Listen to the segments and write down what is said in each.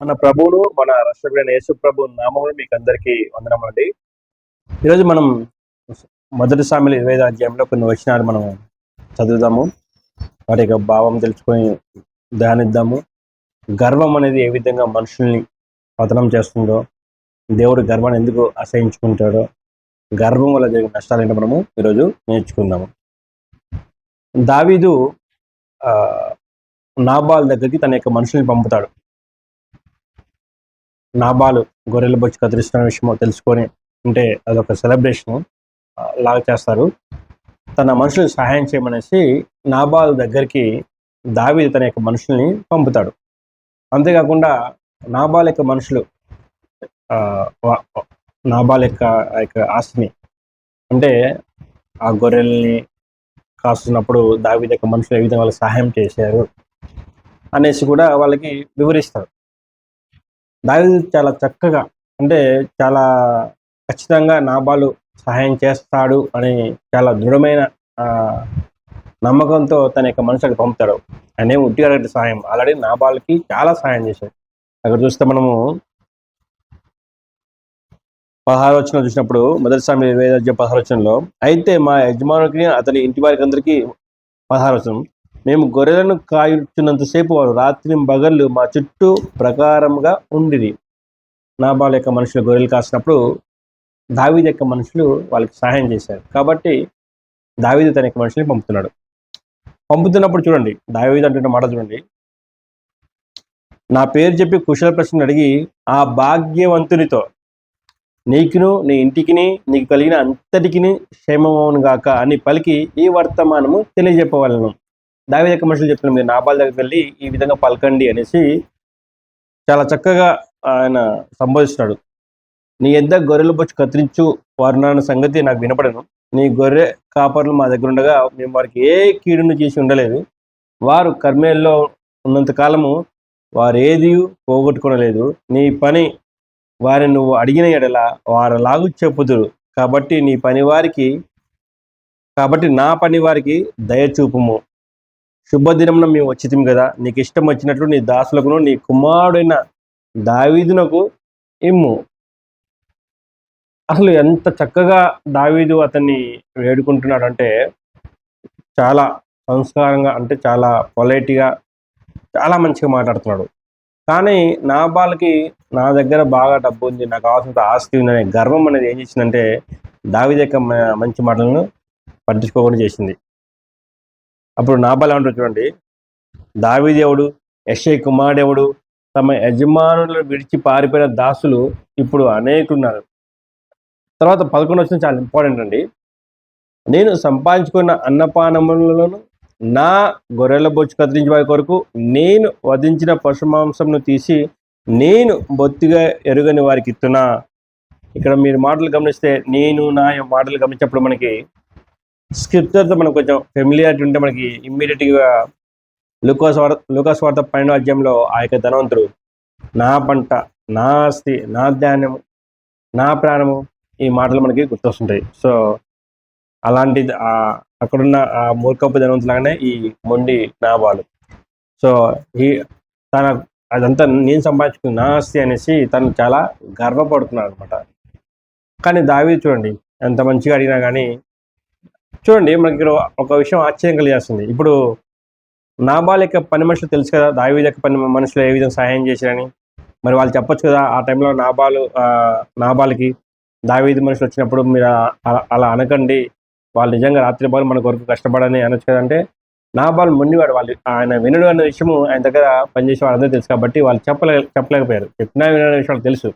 మన ప్రభువును మన రాష్ట్రపతి యేసు ప్రభు నామములు మీకు అందరికీ వందనమండి ఈరోజు మనం మొదటి సామెలు ఇరవై ఐదు అధ్యాయంలో కొన్ని వచనాలు మనం చదువుదాము. వాటి యొక్క భావం తెలుసుకొని ధ్యానిద్దాము. గర్వం అనేది ఏ విధంగా మనుషుల్ని పతనం చేస్తుందో దేవుడు గర్వాన్ని ఎందుకు అసహించుకుంటాడో గర్వం వల్ల జరిగిన నష్టాలు ఏంటో మనము ఈరోజు నేర్చుకుందాము. దావీదు ఆ, నాబాల్ దగ్గరికి తన యొక్క మనుషుల్ని పంపుతాడు. నాబాలు గొర్రెల బొచ్చు కదిలిస్తున్న విషయమో తెలుసుకొని అంటే అదొక సెలబ్రేషన్ లాగా చేస్తారు. తన మనుషులకు సహాయం చేయమనేసి నాబాల్ దగ్గరికి దావి తన యొక్క మనుషుల్ని పంపుతాడు. అంతేకాకుండా నాబాల్ యొక్క మనుషులు ఆ, నాబాల్ యొక్క యొక్క ఆస్తిని అంటే ఆ గొర్రెల్ని కాస్తున్నప్పుడు దావి యొక్క మనుషులు ఏ విధంగా వాళ్ళకి సహాయం చేశారు అనేసి కూడా వాళ్ళకి వివరిస్తారు. దాని చాలా చక్కగా అంటే చాలా ఖచ్చితంగా నాబాలు సహాయం చేస్తాడు అని చాలా దృఢమైన ఆ, నమ్మకంతో తన యొక్క మనుషులకు పంపుతాడు. ఆయన ఏం ఉట్టిగారెడ్డి సహాయం ఆల్రెడీ నాబాల్కి చాలా సహాయం చేశాడు. అక్కడ చూస్తే మనము పదహారు వచ్చిన చూసినప్పుడు మొదటి స్వామి పదహారు వచనంలో అయితే మా యజమానుడికి అతని ఇంటి వారికి అందరికీ పదహారు వచనం మేము గొర్రెలను కాయుచున్నంతసేపు వారు రాత్రి బగళ్ళు మా చుట్టూ ప్రకారంగా ఉండిరి. నాబాల్ యొక్క మనుషులు గొర్రెలు కాసినప్పుడు దావీద్ యొక్క మనుషులు వాళ్ళకి సహాయం చేశారు. కాబట్టి దావీదు తన యొక్క మనుషుల్ని పంపుతున్నాడు. పంపుతున్నప్పుడు చూడండి దావీదు అంటున్న మాట చూడండి. నా పేరు చెప్పి కుశల ప్రశ్నలు అడిగి ఆ భాగ్యవంతునితో నీకును నీ ఇంటికిని నీకు కలిగిన అంతటికిని క్షేమమవును గాక అని పలికి ఈ వర్తమానము తెలియజెప్పవలను. దావేద యొక్క మనుషులు చెప్తున్నారు మీరు నాబాల్ దగ్గరికి వెళ్ళి ఈ విధంగా పలకండి అనేసి చాలా చక్కగా ఆయన సంబోధిస్తున్నాడు. నీ ఎద్ద గొర్రెలు బొచ్చు కత్తిరించు వారు నాన్న సంగతి నాకు వినపడను. నీ గొర్రె కాపర్లు మా దగ్గర ఉండగా మేము వారికి ఏ కీడును చేసి ఉండలేదు. వారు కర్మేల్లో ఉన్నంత కాలము వారు ఏది పోగొట్టుకోనలేదు. నీ పని వారిని నువ్వు అడిగిన ఎడల వారలాగు చెప్పుదురు. కాబట్టి నీ పని వారికి కాబట్టి నా పని వారికి దయచూపుము శుభదినమున మేము వచ్చితిమి కదా. నీకు ఇష్టం వచ్చినట్లు నీ దాసులకును నీ కుమారుడైన దావీదునకు ఇమ్ము. అసలు ఎంత చక్కగా దావీదు అతన్ని వేడుకుంటున్నాడు అంటే చాలా సంస్కారంగా అంటే చాలా పొలైట్గా చాలా మంచిగా మాట్లాడుతున్నాడు. కానీ నా బాలకి నా దగ్గర బాగా డబ్బు ఉంది నాకు కావాల్సినంత ఆస్తి ఉందనే గర్వం అనేది ఏం చేసిందంటే దావీదు యొక్క మంచి మాటలను పట్టించుకోకుండా చేసింది. అప్పుడు నాబాల్ ఏమంటారు చూడండి. దావిదేవుడు యశ్ఐ కుమారుడెవడు? తమ యజమానులను విడిచి పారిపోయిన దాసులు ఇప్పుడు అనేకున్నారు తర్వాత పదకొండు వచ్చిన చాలా ఇంపార్టెంట్ అండి. నేను సంపాదించుకున్న అన్నపానములను నా గొర్రెల బొచ్చు కత్తిరించే వారి కొరకు నేను వధించిన పశు మాంసంను తీసి నేను బొత్తిగా ఎరుగని వారికి ఇస్తున్నా ఇక్కడ మీరు మాటలు గమనిస్తే నేను నా మాటలు గమనించినప్పుడు మనకి స్క్రిప్చర్తో మనం కొంచెం ఫెమిలియారిటీ ఉంటే మనకి ఇమ్మీడియట్గా లూకాస్ వార్త లూకాస్ వార్త పన్నెండు అధ్యాయంలో ఆ యొక్క ధనవంతుడు. నా పంట నా ఆస్తి నా ధాన్యము నా ప్రాణము ఈ మాటలు మనకి గుర్తొస్తుంటాయి. సో అలాంటి అక్కడున్న ఆ మూర్ఖపు ధనవంతులాగానే ఈ మొండి నాబాలు సో ఈ తన అదంతా నేను సంపాదించుకున్న నా ఆస్తి అనేసి తను చాలా గర్వపడుతున్నాడు అనమాట కానీ దావి చూడండి ఎంత మంచిగా అడిగినా కానీ చూడండి మనకి ఇక్కడ ఒక విషయం ఆశ్చర్యం కలిగేస్తుంది. ఇప్పుడు నాబాల్ యొక్క పని మనుషులు తెలుసు కదా దావీ యొక్క పని మనుషులు ఏ విధంగా సహాయం చేశారని. మరి వాళ్ళు చెప్పొచ్చు కదా ఆ టైంలో నాబాలు ఆ, నాబాల్కి దావీది మనుషులు వచ్చినప్పుడు మీరు అలా- అలా అనకండి. వాళ్ళు నిజంగా రాత్రి బాలు మన కొరకు కష్టపడని అనొచ్చు కదంటే నాబాల్ మొండివాడు. వాళ్ళు ఆయన వినడు అన్న విషయము ఆయన దగ్గర పనిచేసే వాళ్ళందరూ తెలుసు కాబట్టి వాళ్ళు చెప్పలే చెప్పలేకపోయారు. చెప్పినా వినడం విషయం తెలుసు.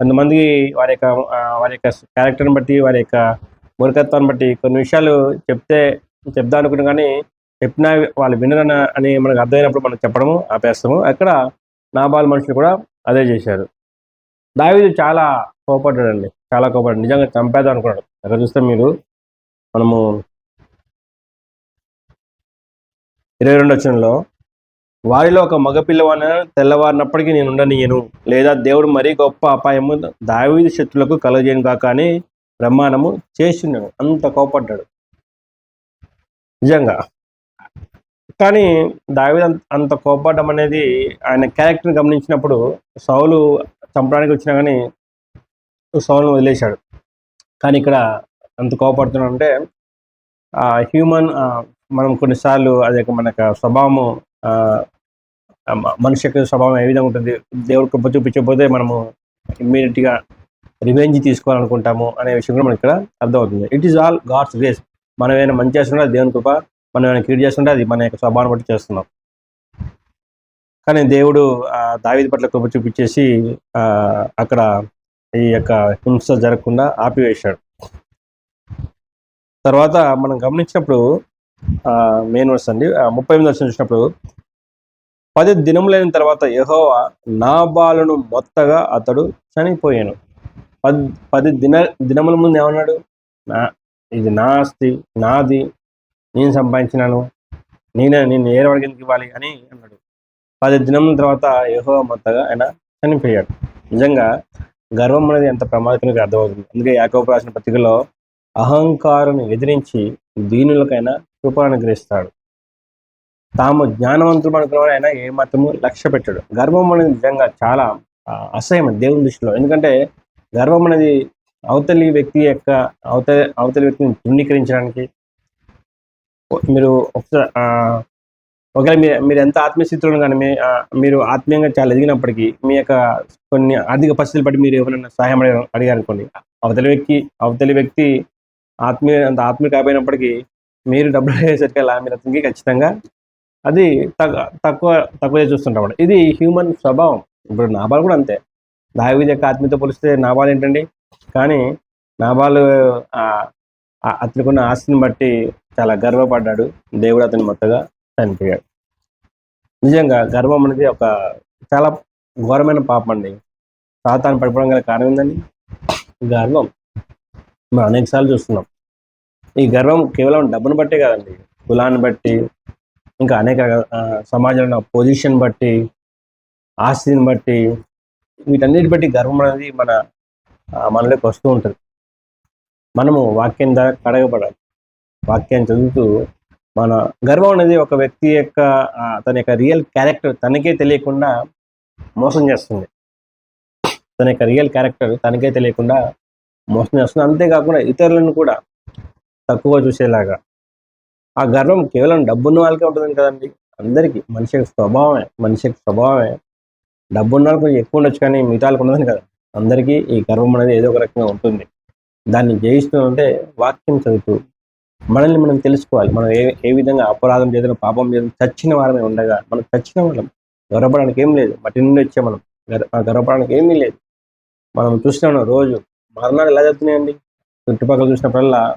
కొంతమంది వారి యొక్క వారి యొక్క క్యారెక్టర్ని బట్టి వారి యొక్క మూర్ఖత్వాన్ని బట్టి కొన్ని విషయాలు చెప్తే చెప్దాం అనుకున్నాం కానీ చెప్పినా వాళ్ళు వినరన అని మనకు అర్థమైనప్పుడు మనం చెప్పడము ఆపేస్తాము. అక్కడ నాబాల్ మనుషులు కూడా అదే చేశారు. దావీదు చాలా కోపడ్డాడండి. చాలా కోపడ్డాడు. నిజంగా చంపేద్దాం అనుకున్నాడు. అక్కడ చూస్తే మీరు మనము ఇరవై రెండు వచ్చంలో వారిలో ఒక మగపిల్లవాడిన తెల్లవారినప్పటికీ నేను ఉండనీయను. లేదా దేవుడు మరీ గొప్ప అపాయము దావీదు శత్రులకు కలగజేయను కాక అని బ్రహ్మాండము చేస్తున్నాడు అంత కోపడ్డాడు. నిజంగా. కానీ దావిద అంత అంత కోపడడం అనేది ఆయన క్యారెక్టర్ని గమనించినప్పుడు సౌలు చంపడానికి వచ్చినా కానీ సౌలును వదిలేశాడు. కానీ ఇక్కడ అంత కోపడుతున్నాడు అంటే హ్యూమన్ మనం కొన్నిసార్లు అదే మనకు స్వభావము ఆ, మ- మనిషి యొక్క స్వభావం ఏ విధంగా ఉంటుంది దేవుడు కృప చూపించకపోతే మనము ఇమ్మీడియట్గా రివెంజ్ తీసుకోవాలనుకుంటాము అనే విషయం కూడా మనకి ఇక్కడ అర్థమవుతుంది. It is all God's grace మనం ఏమైనా మంచి చేస్తుంటే అది దేవుని కృప మనం ఏమైనా క్రియేట్ చేస్తుంటే అది మన యొక్క స్వభావం బట్టి చేస్తున్నాం. కానీ దేవుడు దావిది పట్ల కృప చూపించేసి అక్కడ ఈ యొక్క హింస జరగకుండా ఆపివేశాడు. తర్వాత మనం గమనించినప్పుడు మెయిన్ వర్స్ అండి ముప్పై ఎనిమిది వర్షం చూసినప్పుడు పది దినములైన తర్వాత యహోవా నాబాలను మొత్తగా అతడు చనిపోయాను. పది పది దిన దినముల ముందు ఏమన్నాడు? నా ఇది నా ఆస్తి నాది నేను సంపాదించినాను నేనే నేను ఏరవాడికి ఎందుకు ఇవ్వాలి అని అన్నాడు. పది దినముల తర్వాత యహో మొత్తగా ఆయన చనిపోయాడు. నిజంగా గర్వం అనేది ఎంత ప్రమాదకరంగా అర్థమవుతుంది. అందుకే యాకోబు రాసిన పత్రికలో అహంకారుని ఎదిరించి దీనులకైనా కృప గ్రహిస్తాడు తాము జ్ఞానవంతులు అనుకున్న ఆయన ఏ లక్ష్య పెట్టాడు గర్వం అనేది నిజంగా చాలా అసహ్యం దేవుని దృష్టిలో. ఎందుకంటే గర్వం అనేది అవతలి వ్యక్తి యొక్క అవతలి అవతలి వ్యక్తిని తృణీకరించడానికి మీరు ఒకసారి ఆ, ఒకవేళ మీరు మీరు ఎంత ఆత్మీయస్థితిలో కానీ మీ మీరు ఆత్మీయంగా చాలా ఎదిగినప్పటికీ మీ యొక్క కొన్ని ఆర్థిక పరిస్థితులు బట్టి మీరు ఎవరైనా సహాయం అడిగారు అడిగారనుకోండి అవతలి వ్యక్తి అవతలి వ్యక్తి ఆత్మీయ అంత ఆత్మీయ కాపోయినప్పటికీ మీరు డబ్బులు అయ్యేసరికి అలా మీరు అతనికి ఖచ్చితంగా అది తక్కువ తక్కువ చూస్తుంటాం ఇది హ్యూమన్ స్వభావం. ఇప్పుడు నాబాల్ కూడా అంతే. దావీది యొక్క ఆత్మీయతో పోలిస్తే నాబాల్ ఏంటండి? కానీ నాబాలు ఆ, ఆ ఆస్తిని బట్టి చాలా గర్వపడ్డాడు. దేవుడు అతని మొత్తగా చనిపోయాడు. నిజంగా గర్వం అనేది ఒక చాలా ఘోరమైన పాపం అండి. సాతాను పడిపోవడం గల కారణం ఏందండి? గర్వం. మనం అనేక సార్లు చూస్తున్నాం. ఈ గర్వం కేవలం డబ్బును బట్టే కాదండి. కులాన్ని బట్టి ఇంకా అనేక ఆ, సమాజంలో పొజిషన్ బట్టి ఆస్తిని బట్టి వీటన్నిటి బట్టి గర్వం అనేది మన మనలోకి వస్తూ ఉంటుంది. మనము వాక్యం ద్వారా కడగబడాలి. వాక్యాన్ని చదువుతూ మన గర్వం అనేది ఒక వ్యక్తి యొక్క తన యొక్క రియల్ క్యారెక్టర్ తనకే తెలియకుండా మోసం చేస్తుంది. తన యొక్క రియల్ క్యారెక్టర్ తనకే తెలియకుండా మోసం చేస్తుంది. అంతేకాకుండా ఇతరులను కూడా తక్కువ చూసేలాగా. ఆ గర్వం కేవలం డబ్బున్న వాళ్ళకే ఉంటుంది కదండి. అందరికీ. మనిషి యొక్క స్వభావమే. మనిషి యొక్క స్వభావమే. డబ్బున్న వాళ్ళకి కొంచెం ఎక్కువ ఉండొచ్చు కానీ మిగతా ఉండదని కదా. అందరికీ ఈ గర్వం అనేది ఏదో ఒక రకంగా ఉంటుంది. దాన్ని జయిస్తుందంటే ఉంటే వాక్యం చదువుతూ మనల్ని మనం తెలుసుకోవాలి. మనం ఏ ఏ విధంగా అపరాధం చేసిన పాపం చేసిన చచ్చిన వారమే ఉండగా మనం చచ్చిన వాళ్ళం. గర్వపడడానికి ఏం లేదు. మట్టి నుండి వచ్చే మనం. గర్వపడానికి ఏమీ లేదు. మనం చూస్తున్నాం రోజు. మరణాలు ఎలా జరుగుతున్నాయండి? చుట్టుపక్కల చూసినప్పుడల్లా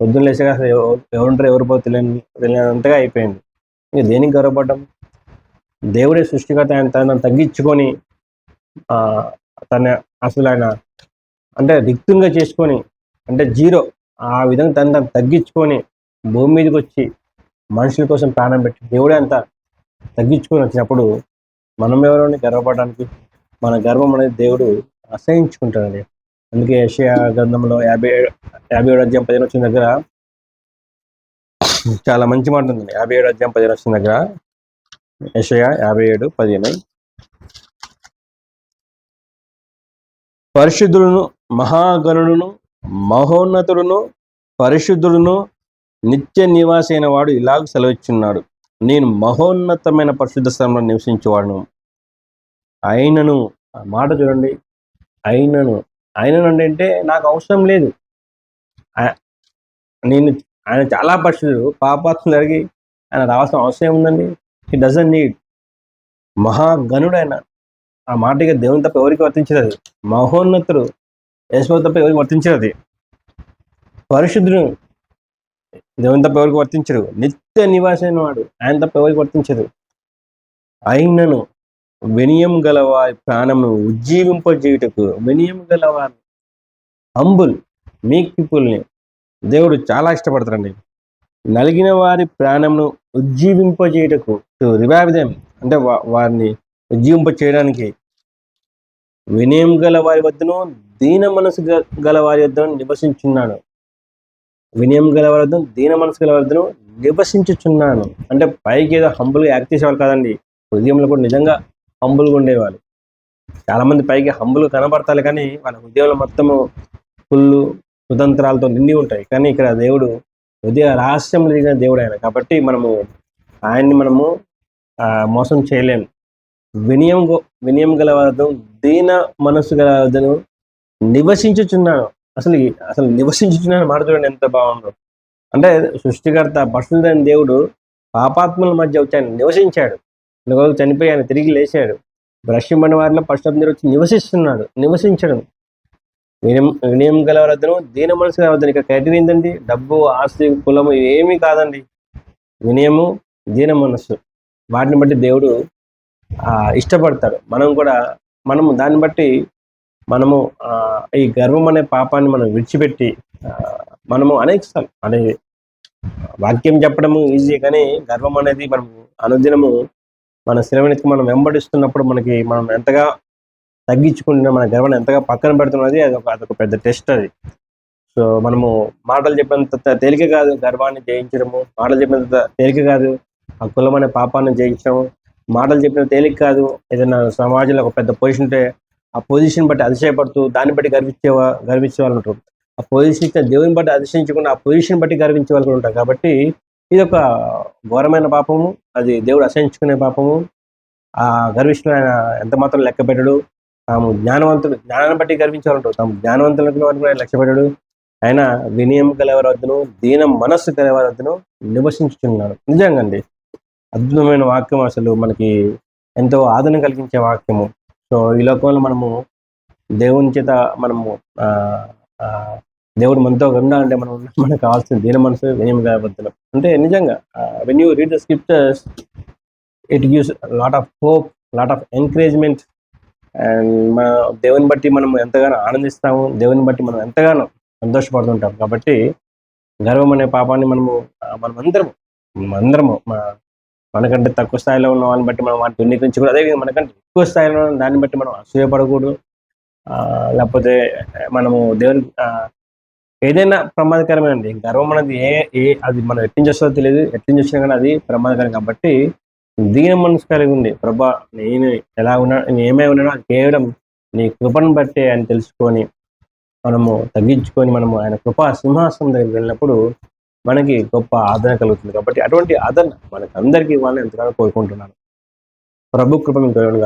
పొద్దున్న లేచగా అసలు ఎవ- ఎవరుంటారో ఎవరు పోతే తెలియని తెలియనంతగా అయిపోయింది. ఇంకా దేనికి గర్వపడ్డం? దేవుడే సృష్టికర్త ఆయన తనను తగ్గించుకొని ఆ, తన అసలు ఆయన అంటే రిక్తంగా చేసుకొని అంటే జీరో ఆ విధంగా తను తను తగ్గించుకొని భూమి మీదకి వచ్చి మనుషుల కోసం ప్రాణం పెట్టి దేవుడే అంత తగ్గించుకొని వచ్చినప్పుడు మనం ఎవరైనా గర్వపడడానికి మన గర్వం అనేది దేవుడు అసహించుకుంటాడండి. అందుకే ఏషియా గ్రంథంలో యాభై ఏడు యాభై ఏడు అధ్యాయం పదిహేను వచ్చిన దగ్గర చాలా మంచి మాట ఉంది యాభై ఏడు అధ్యాయం పదిహేను వచ్చిన దగ్గర యషయా యాభై ఏడు పదిహేను. పరిశుద్ధులను మహాగణుడును మహోన్నతుడును పరిశుద్ధులను నిత్య నివాసైన వాడు ఇలాగ సెలవిచ్చున్నాడు. నేను మహోన్నతమైన పరిశుద్ధ స్థలంలో నివసించేవాడును. అయినను మాట చూడండి. ఆయనను ఆయనను అంటే అంటే నాకు అవసరం లేదు. నేను ఆయన చాలా పరిశుద్ధుడు. పాపాత్మ జరిగి ఆయన రావాల్సిన అవసరం ఉందండి హీ డజన్ నీడ్ మహాగనుడైన ఆ మాటగా దేవుని తప్ప ఎవరికి వర్తించదు అది మహోన్నతుడు యశ్వ తప్ప ఎవరికి వర్తించదు అది పరిశుద్ధుడు దేవుని తప్ప ఎవరికి వర్తించడు నిత్య నివాసైన వాడు ఆయన తప్ప ఎవరికి వర్తించదు. అయినను వినియం గలవారి ప్రాణమును ఉజ్జీవింపజేయుటకు వినియం గలవారి అంబుల్ మీక్ పీపుల్ని దేవుడు చాలా ఇష్టపడతారండి. నలిగిన వారి ప్రాణమును ఉజ్జీవింపజేయటకు టు రివైవ్ దెమ్ అంటే వా- వారిని ఉజ్జీవింప చేయడానికి వినయం గల వారి వద్దను దీన మనసు గ- గల వారి వద్దను నివసించున్నాను వినయం గల వారి వద్దను దీన మనసు గల వారి వద్దను నివసించుచున్నాను. అంటే పైకి ఏదో హంబుల్గా యాక్ట్ చేసేవాళ్ళు కాదండి. హృదయంలో కూడా నిజంగా హంబుల్గా ఉండేవాళ్ళు. చాలా మంది పైకి హంబులు కనబడతారు కానీ వాళ్ళ హృదయంలో మొత్తము ఫుల్ కుతంత్రాలతో నిండి ఉంటాయి. కానీ ఇక్కడ దేవుడు హృదయ రహస్యం దిగిన దేవుడు ఆయన. కాబట్టి మనము ఆయన్ని మనము ఆ, మోసం చేయలేము వినయం గో- వినయం గలవద్దు దీన మనస్సు గలవద్దను నివసించుచున్నాను. అసలు అసలు నివసించుచున్నాను మాట చూడండి ఎంత బాగుందో. అంటే సృష్టికర్త పశువులైన దేవుడు పాపాత్మల మధ్య వచ్చి ఆయన నివసించాడు. చనిపోయి ఆయన తిరిగి లేచాడు. బ్రష్యమని వారిలో పశువుల వచ్చి నివసిస్తున్నాడు నివసించడం. వినయం వినయం గలవరద్దను దీన మనసు కలవద్దని ఇక్కడ క్రైటీరియా ఏంటండి డబ్బు ఆస్తి కులము ఏమీ కాదండి. వినయము దీన మనస్సు. వాటిని బట్టి దేవుడు ఆ, ఇష్టపడతాడు. మనం కూడా మనము దాన్ని బట్టి మనము ఆ, ఈ గర్వం అనే పాపాన్ని మనం విడిచిపెట్టి మనము అనేక సార్లు అనే వాక్యం చెప్పడము ఈజీ కానీ గర్వం అనేది మనం అనుదినము మన శ్రవణికి మనం వెంబడిస్తున్నప్పుడు మనకి మనం ఎంతగా తగ్గించుకుంటున్న మన గర్వాన్ని ఎంతగా పక్కన పెడుతున్నది అది ఒక అదొక పెద్ద టెస్ట్ అది. సో మనము మాటలు చెప్పినంత తేలిక కాదు గర్వాన్ని జయించడము. మాటలు చెప్పినంత తేలిక కాదు ఆ కులం అనే పాపాన్ని జయించడము. మాటలు చెప్పిన తేలిక కాదు ఏదైనా సమాజంలో ఒక పెద్ద పొజిషన్ ఉంటే ఆ పొజిషన్ బట్టి అతిశయపడుతూ దాన్ని బట్టి గర్వించేవా గర్వించే వాళ్ళు ఉంటారు ఆ పొజిషన్ ఇచ్చిన దేవుని బట్టి అతిశయించకుండా ఆ పొజిషన్ బట్టి గర్వించే వాళ్ళు కూడా ఉంటారు. కాబట్టి ఇది ఒక ఘోరమైన పాపము. అది దేవుడు అసహించుకునే పాపము. ఆ గర్విష్ఠుడు ఆయన ఎంత మాత్రం లెక్క పెట్టడు. తాము జ్ఞానవంతుడు జ్ఞానాన్ని బట్టి గర్వించే తాము జ్ఞానవంతులకు వారిని కూడా ఆయన వినయం కలవరొద్దును దీన మనస్సు కలవరొద్దును నివసించుతున్నాడు నిజంగా అండి అద్భుతమైన వాక్యం అసలు మనకి ఎంతో ఆదరణ కలిగించే వాక్యము. సో ఈ లోకంలో మనము దేవుని చేత మనము ఆ, ఆ, దేవుడు మనతో ఉండాలంటే మనం మనకు కావాల్సిన దీన మనసు వినయం గలవద్దును అంటే నిజంగా when you read the scriptures it gives lot of hope lot of encouragement and మన దేవుని బట్టి మనం ఎంతగానో ఆనందిస్తాము దేవుని బట్టి మనం ఎంతగానో సంతోషపడుతుంటాం. కాబట్టి గర్వం అనే పాపాన్ని మనము ఆ, మనమందరము మనమందరము మా మనకంటే తక్కువ స్థాయిలో ఉన్న వాళ్ళని బట్టి మనం వాటిని దుర్నీకరించకూడదు అదేవిధంగా మనకంటే ఎక్కువ స్థాయిలో ఉన్న దాన్ని బట్టి మనం అసూయపడకూడదు. ఆ, లేకపోతే మనము దేవుని ఆ, ఏదైనా ప్రమాదకరమేనండి గర్వం అనేది ఏ ఏ అది మనం ఎట్టించి తెలియదు. ఎట్టించి కానీ అది ప్రమాదకరం. కాబట్టి దీన మనసు కలిగి ఉండి ప్రభా నేను ఎలా ఉన్నా నేను ఏమై ఉన్నానో కేవలం నీ కృపను బట్టే అని తెలుసుకొని మనము తగ్గించుకొని మనము ఆయన కృపా సింహాసనం దగ్గరికి వెళ్ళినప్పుడు మనకి గొప్ప ఆదరణ కలుగుతుంది. కాబట్టి అటువంటి ఆదరణ మనకి అందరికీ ఇవ్వాలని ఎంతగానో కోరుకుంటున్నాను. ప్రభు కృప మీకు కలుగును